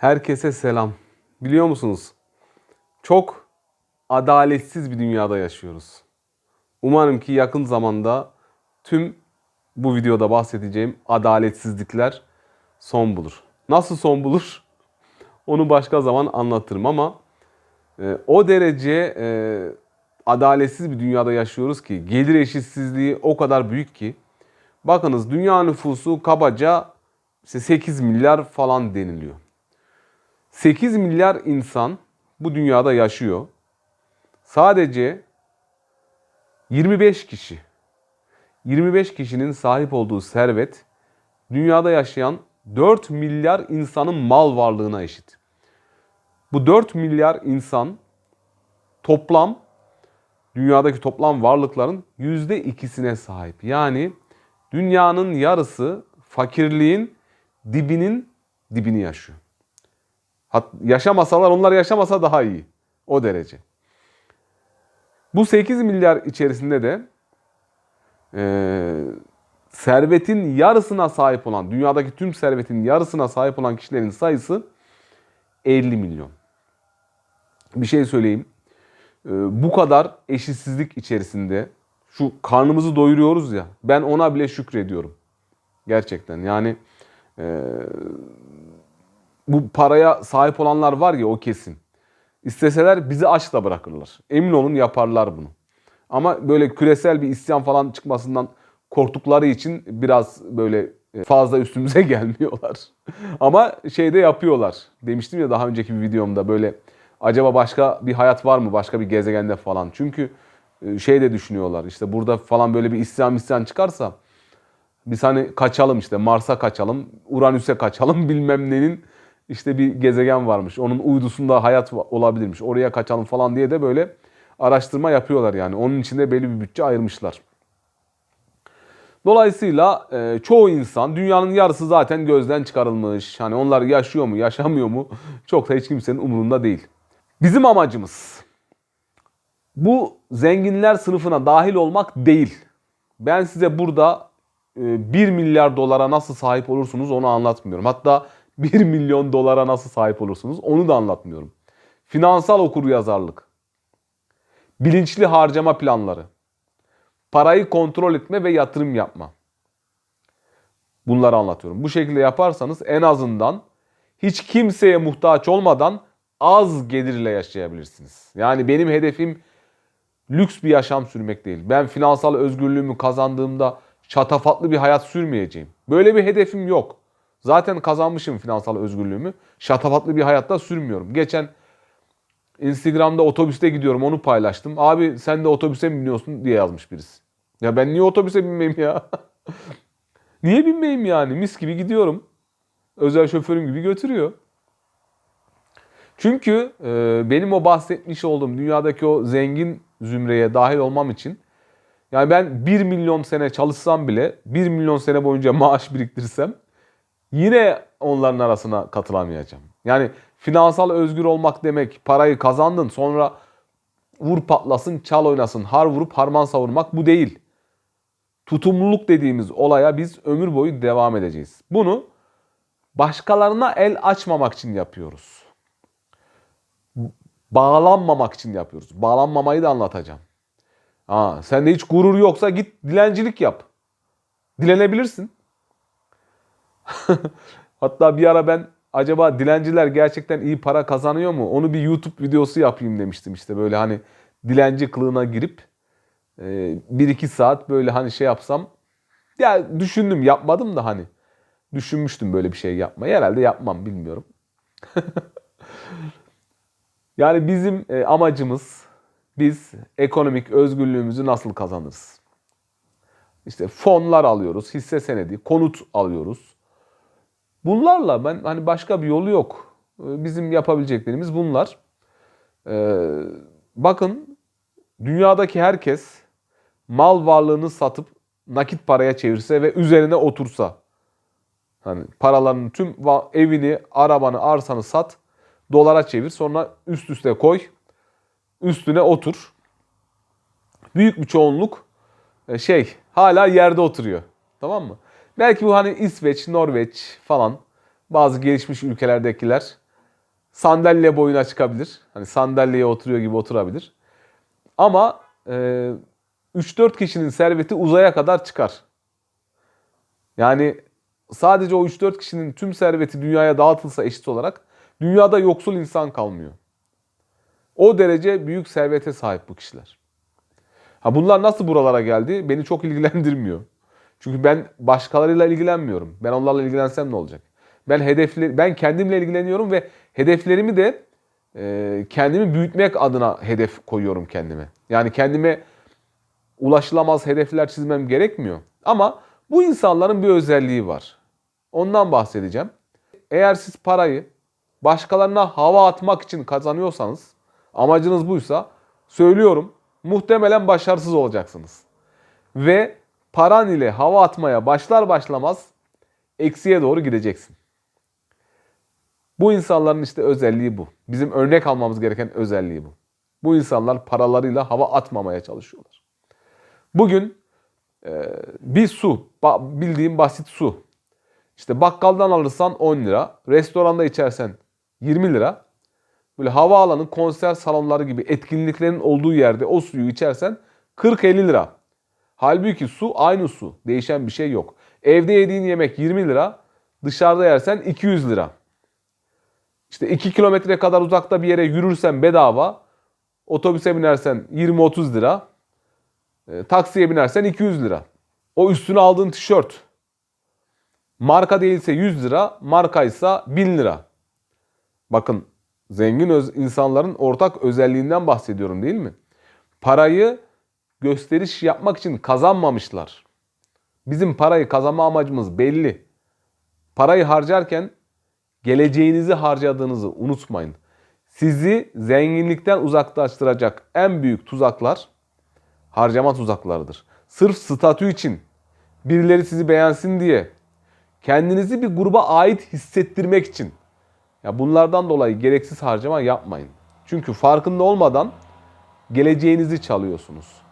Herkese selam. Biliyor musunuz? Çok adaletsiz bir dünyada yaşıyoruz. Umarım ki yakın zamanda tüm bu videoda bahsedeceğim adaletsizlikler son bulur. Nasıl son bulur? Onu başka zaman anlatırım ama e, o derece e, adaletsiz bir dünyada yaşıyoruz ki gelir eşitsizliği o kadar büyük ki bakınız dünya nüfusu kabaca işte 8 milyar falan deniliyor. 8 milyar insan bu dünyada yaşıyor. Sadece 25 kişi 25 kişinin sahip olduğu servet dünyada yaşayan 4 milyar insanın mal varlığına eşit. Bu 4 milyar insan toplam dünyadaki toplam varlıkların yüzde ikisine sahip. Yani dünyanın yarısı fakirliğin dibinin dibini yaşıyor. Hat, yaşamasalar onlar yaşamasa daha iyi. O derece. Bu 8 milyar içerisinde de e, servetin yarısına sahip olan, dünyadaki tüm servetin yarısına sahip olan kişilerin sayısı 50 milyon. Bir şey söyleyeyim. E, bu kadar eşitsizlik içerisinde şu karnımızı doyuruyoruz ya ben ona bile şükrediyorum. Gerçekten yani e, bu paraya sahip olanlar var ya o kesin. İsteseler bizi aç da bırakırlar. Emin olun yaparlar bunu. Ama böyle küresel bir isyan falan çıkmasından korktukları için biraz böyle fazla üstümüze gelmiyorlar. Ama şeyde yapıyorlar. Demiştim ya daha önceki bir videomda böyle acaba başka bir hayat var mı başka bir gezegende falan. Çünkü şey de düşünüyorlar işte burada falan böyle bir isyan isyan çıkarsa biz hani kaçalım işte Mars'a kaçalım, Uranüs'e kaçalım bilmem nenin işte bir gezegen varmış. Onun uydusunda hayat olabilirmiş. Oraya kaçalım falan diye de böyle araştırma yapıyorlar yani. Onun için de belli bir bütçe ayırmışlar. Dolayısıyla e, çoğu insan dünyanın yarısı zaten gözden çıkarılmış. Hani onlar yaşıyor mu, yaşamıyor mu çok da hiç kimsenin umurunda değil. Bizim amacımız bu zenginler sınıfına dahil olmak değil. Ben size burada e, 1 milyar dolara nasıl sahip olursunuz onu anlatmıyorum. Hatta 1 milyon dolara nasıl sahip olursunuz onu da anlatmıyorum. Finansal okuryazarlık, bilinçli harcama planları, parayı kontrol etme ve yatırım yapma. Bunları anlatıyorum. Bu şekilde yaparsanız en azından hiç kimseye muhtaç olmadan az gelirle yaşayabilirsiniz. Yani benim hedefim lüks bir yaşam sürmek değil. Ben finansal özgürlüğümü kazandığımda şatafatlı bir hayat sürmeyeceğim. Böyle bir hedefim yok. Zaten kazanmışım finansal özgürlüğümü. Şatafatlı bir hayatta sürmüyorum. Geçen Instagram'da otobüste gidiyorum onu paylaştım. Abi sen de otobüse mi biniyorsun diye yazmış birisi. Ya ben niye otobüse binmeyeyim ya? niye binmeyeyim yani? Mis gibi gidiyorum. Özel şoförüm gibi götürüyor. Çünkü e, benim o bahsetmiş olduğum dünyadaki o zengin zümreye dahil olmam için yani ben 1 milyon sene çalışsam bile 1 milyon sene boyunca maaş biriktirsem yine onların arasına katılamayacağım. Yani finansal özgür olmak demek parayı kazandın sonra vur patlasın çal oynasın har vurup harman savurmak bu değil. Tutumluluk dediğimiz olaya biz ömür boyu devam edeceğiz. Bunu başkalarına el açmamak için yapıyoruz. Bağlanmamak için yapıyoruz. Bağlanmamayı da anlatacağım. Ha, sende hiç gurur yoksa git dilencilik yap. Dilenebilirsin. Hatta bir ara ben acaba dilenciler gerçekten iyi para kazanıyor mu? Onu bir YouTube videosu yapayım demiştim işte böyle hani dilenci kılığına girip e, bir iki saat böyle hani şey yapsam. Ya düşündüm yapmadım da hani düşünmüştüm böyle bir şey yapmayı. Herhalde yapmam bilmiyorum. yani bizim e, amacımız biz ekonomik özgürlüğümüzü nasıl kazanırız? İşte fonlar alıyoruz, hisse senedi, konut alıyoruz. Bunlarla ben hani başka bir yolu yok. Bizim yapabileceklerimiz bunlar. Ee, bakın dünyadaki herkes mal varlığını satıp nakit paraya çevirse ve üzerine otursa. Hani paralarının tüm evini, arabanı, arsanı sat, dolara çevir, sonra üst üste koy, üstüne otur. Büyük bir çoğunluk şey hala yerde oturuyor. Tamam mı? Belki bu hani İsveç, Norveç falan bazı gelişmiş ülkelerdekiler Sandalye boyuna çıkabilir. Hani sandalyeye oturuyor gibi oturabilir. Ama e, 3-4 kişinin serveti uzaya kadar çıkar. Yani sadece o 3-4 kişinin tüm serveti dünyaya dağıtılsa eşit olarak dünyada yoksul insan kalmıyor. O derece büyük servete sahip bu kişiler. Ha bunlar nasıl buralara geldi? Beni çok ilgilendirmiyor. Çünkü ben başkalarıyla ilgilenmiyorum. Ben onlarla ilgilensem ne olacak? Ben hedefli ben kendimle ilgileniyorum ve hedeflerimi de e, kendimi büyütmek adına hedef koyuyorum kendime. Yani kendime ulaşılamaz hedefler çizmem gerekmiyor. Ama bu insanların bir özelliği var. Ondan bahsedeceğim. Eğer siz parayı başkalarına hava atmak için kazanıyorsanız, amacınız buysa söylüyorum muhtemelen başarısız olacaksınız. Ve paran ile hava atmaya başlar başlamaz eksiye doğru gideceksin. Bu insanların işte özelliği bu. Bizim örnek almamız gereken özelliği bu. Bu insanlar paralarıyla hava atmamaya çalışıyorlar. Bugün e, bir su, bildiğim basit su. İşte bakkaldan alırsan 10 lira, restoranda içersen 20 lira. Böyle havaalanı, konser salonları gibi etkinliklerin olduğu yerde o suyu içersen 40-50 lira. Halbuki su aynı su. Değişen bir şey yok. Evde yediğin yemek 20 lira, dışarıda yersen 200 lira. İşte 2 kilometre kadar uzakta bir yere yürürsen bedava, otobüse binersen 20-30 lira, e, taksiye binersen 200 lira. O üstüne aldığın tişört marka değilse 100 lira, markaysa 1000 lira. Bakın zengin öz- insanların ortak özelliğinden bahsediyorum değil mi? Parayı gösteriş yapmak için kazanmamışlar. Bizim parayı kazanma amacımız belli. Parayı harcarken geleceğinizi harcadığınızı unutmayın. Sizi zenginlikten uzaklaştıracak en büyük tuzaklar harcama tuzaklarıdır. Sırf statü için birileri sizi beğensin diye kendinizi bir gruba ait hissettirmek için ya bunlardan dolayı gereksiz harcama yapmayın. Çünkü farkında olmadan geleceğinizi çalıyorsunuz.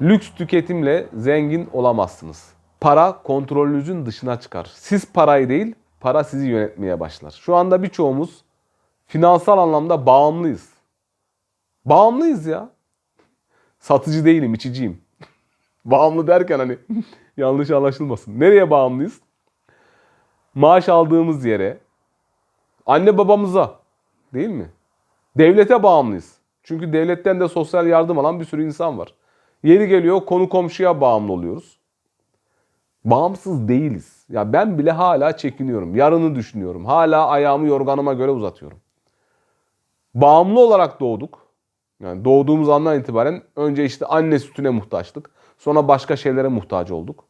Lüks tüketimle zengin olamazsınız. Para kontrolünüzün dışına çıkar. Siz parayı değil, para sizi yönetmeye başlar. Şu anda birçoğumuz finansal anlamda bağımlıyız. Bağımlıyız ya. Satıcı değilim, içiciyim. Bağımlı derken hani yanlış anlaşılmasın. Nereye bağımlıyız? Maaş aldığımız yere, anne babamıza değil mi? Devlete bağımlıyız. Çünkü devletten de sosyal yardım alan bir sürü insan var. Yeri geliyor konu komşuya bağımlı oluyoruz. Bağımsız değiliz. Ya ben bile hala çekiniyorum. Yarını düşünüyorum. Hala ayağımı yorganıma göre uzatıyorum. Bağımlı olarak doğduk. Yani doğduğumuz andan itibaren önce işte anne sütüne muhtaçtık. Sonra başka şeylere muhtaç olduk.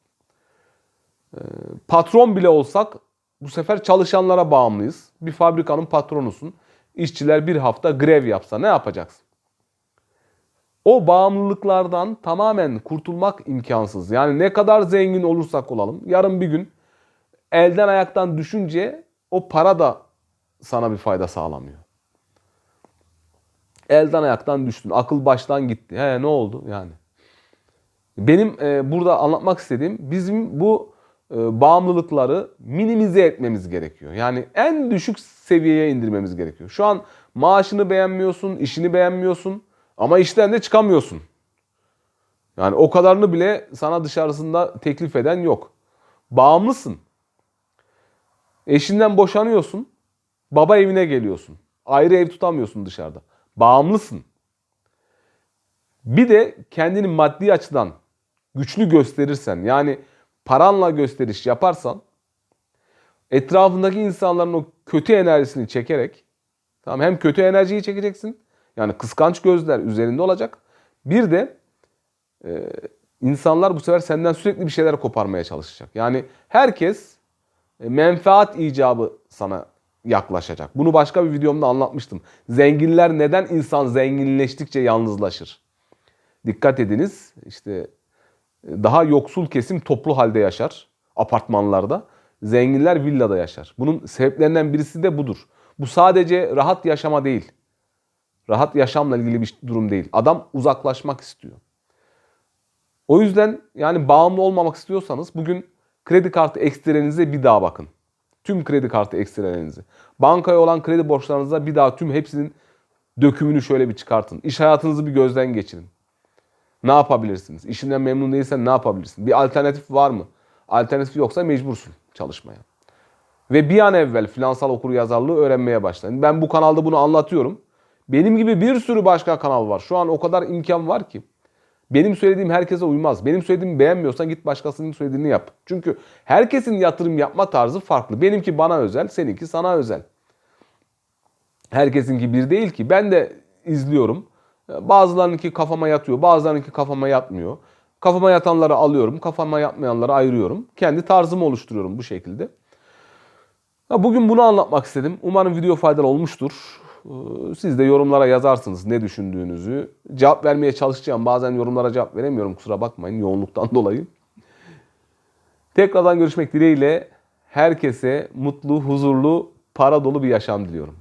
Ee, patron bile olsak bu sefer çalışanlara bağımlıyız. Bir fabrikanın patronusun. İşçiler bir hafta grev yapsa ne yapacaksın? O bağımlılıklardan tamamen kurtulmak imkansız. Yani ne kadar zengin olursak olalım yarın bir gün elden ayaktan düşünce o para da sana bir fayda sağlamıyor. Elden ayaktan düştün. Akıl baştan gitti. He ne oldu yani? Benim e, burada anlatmak istediğim bizim bu e, bağımlılıkları minimize etmemiz gerekiyor. Yani en düşük seviyeye indirmemiz gerekiyor. Şu an maaşını beğenmiyorsun, işini beğenmiyorsun ama işten de çıkamıyorsun. Yani o kadarını bile sana dışarısında teklif eden yok. Bağımlısın. Eşinden boşanıyorsun. Baba evine geliyorsun. Ayrı ev tutamıyorsun dışarıda. Bağımlısın. Bir de kendini maddi açıdan güçlü gösterirsen yani paranla gösteriş yaparsan etrafındaki insanların o kötü enerjisini çekerek tamam hem kötü enerjiyi çekeceksin yani kıskanç gözler üzerinde olacak. Bir de e, insanlar bu sefer senden sürekli bir şeyler koparmaya çalışacak. Yani herkes e, menfaat icabı sana yaklaşacak. Bunu başka bir videomda anlatmıştım. Zenginler neden insan zenginleştikçe yalnızlaşır? Dikkat ediniz işte daha yoksul kesim toplu halde yaşar apartmanlarda. Zenginler villada yaşar. Bunun sebeplerinden birisi de budur. Bu sadece rahat yaşama değil. Rahat yaşamla ilgili bir durum değil. Adam uzaklaşmak istiyor. O yüzden yani bağımlı olmamak istiyorsanız bugün kredi kartı ekstrenize bir daha bakın. Tüm kredi kartı ekstrelerinizi. Bankaya olan kredi borçlarınıza bir daha tüm hepsinin dökümünü şöyle bir çıkartın. İş hayatınızı bir gözden geçirin. Ne yapabilirsiniz? İşinden memnun değilsen ne yapabilirsin? Bir alternatif var mı? Alternatif yoksa mecbursun çalışmaya. Ve bir an evvel finansal okuryazarlığı öğrenmeye başlayın. Ben bu kanalda bunu anlatıyorum. Benim gibi bir sürü başka kanal var. Şu an o kadar imkan var ki. Benim söylediğim herkese uymaz. Benim söylediğimi beğenmiyorsan git başkasının söylediğini yap. Çünkü herkesin yatırım yapma tarzı farklı. Benimki bana özel, seninki sana özel. Herkesinki bir değil ki. Ben de izliyorum. Bazılarınınki kafama yatıyor, bazılarınınki kafama yatmıyor. Kafama yatanları alıyorum, kafama yatmayanları ayırıyorum. Kendi tarzımı oluşturuyorum bu şekilde. Bugün bunu anlatmak istedim. Umarım video faydalı olmuştur. Ee, Siz de yorumlara yazarsınız ne düşündüğünüzü. Cevap vermeye çalışacağım. Bazen yorumlara cevap veremiyorum kusura bakmayın yoğunluktan dolayı. Tekrardan görüşmek dileğiyle herkese mutlu, huzurlu, para dolu bir yaşam diliyorum.